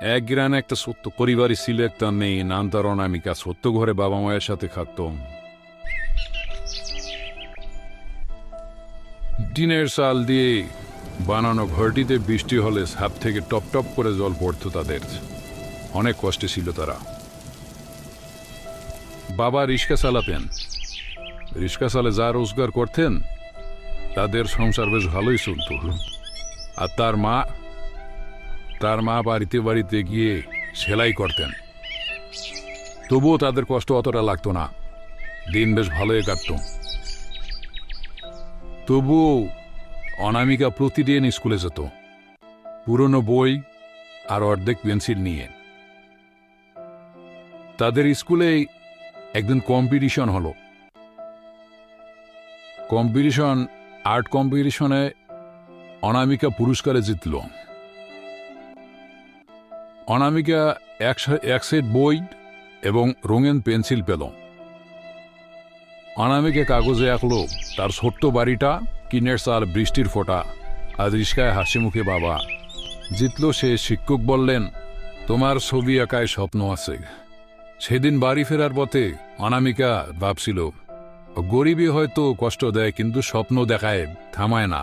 এক গ্রানে একটা সত্য পরিবারই ছিল একটা মেয়ে, নাম তার অনামিকা। সত্য ঘরে বাবা মায়ের সাথে থাকতো। টিনের সাল দিয়ে বানানো ঘরটিতে বৃষ্টি হলে সাপ থেকে টপ টপ করে জল পড়তো তাদের। অনেক কষ্টে ছিল তারা। বাবা রিক্সা চালাতেন। রিক্সা চালে যা রোজগার করতেন, তাদের সংসার বেশ ভালোই চলত। আর তার মা তার মা বাড়িতে বাড়িতে গিয়ে সেলাই করতেন। তবুও তাদের কষ্ট অতটা লাগতো না। দিন বেশ ভালোই কাটত। তবুও অনামিকা প্রতিদিন স্কুলে যেত। পুরনো বই আর অর্ধেক পেন্সিল নিয়ে। তাদের স্কুলে একদিন কম্পিটিশন হলো। কম্পিটিশন, আর্ট কম্পিটিশনে অনামিকা পুরস্কারে জিতল। অনামিকা এক সেট বই এবং রঙিন পেন্সিল পেল। অনামিকা কাগজে আঁকলো তার ছোট্ট বাড়িটা কিনের সাল বৃষ্টির ফোঁটা। আর রিস্কায় হাসি মুখে বাবা, জিতল সে শিক্ষক বললেন, তোমার ছবি আঁকায় স্বপ্ন আছে। সেদিন বাড়ি ফেরার পথে অনামিকা ভাবছিল, গরিবই হয়তো কষ্ট দেয়, কিন্তু স্বপ্ন দেখায়, থামায় না।